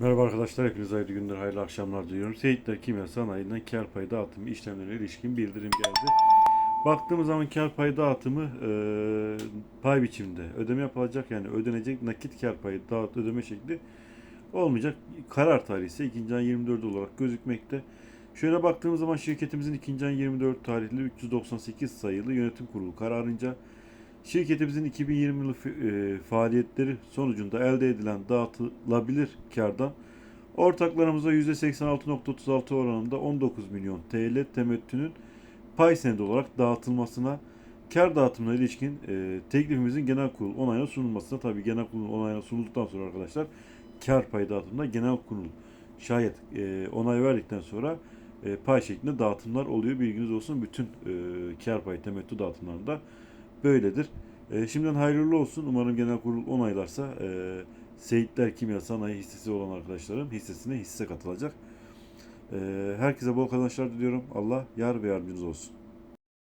Merhaba arkadaşlar, hepinize hayırlı günler, hayırlı akşamlar diliyorum. Seyitler Kimya Sanayi'nden kar payı dağıtımı işlemlerine ilişkin bildirim geldi. Baktığımız zaman kar payı dağıtımı e, pay biçimde ödeme yapılacak yani ödenecek nakit kar payı dağıt ödeme şekli olmayacak. Karar tarihi ise 2. ayın 24 olarak gözükmekte. Şöyle baktığımız zaman şirketimizin 2. ayın 24 tarihli 398 sayılı yönetim kurulu kararınca Şirketimizin 2020 yılı e, faaliyetleri sonucunda elde edilen dağıtılabilir kardan ortaklarımıza %86.36 oranında 19 milyon TL temettünün pay senedi olarak dağıtılmasına kar dağıtımına ilişkin e, teklifimizin genel kurul onayına sunulmasına tabii genel kurul onayına sunulduktan sonra arkadaşlar kar payı dağıtımında genel kurul şayet e, onay verdikten sonra e, pay şeklinde dağıtımlar oluyor. Bilginiz olsun bütün e, kar payı temettü dağıtımlarında böyledir. E, şimdiden hayırlı olsun. Umarım genel kurul onaylarsa e, Seyitler Kimya Sanayi hissesi olan arkadaşların hissesine hisse katılacak. E, herkese bol kazançlar diliyorum. Allah yar ve yardımcınız olsun.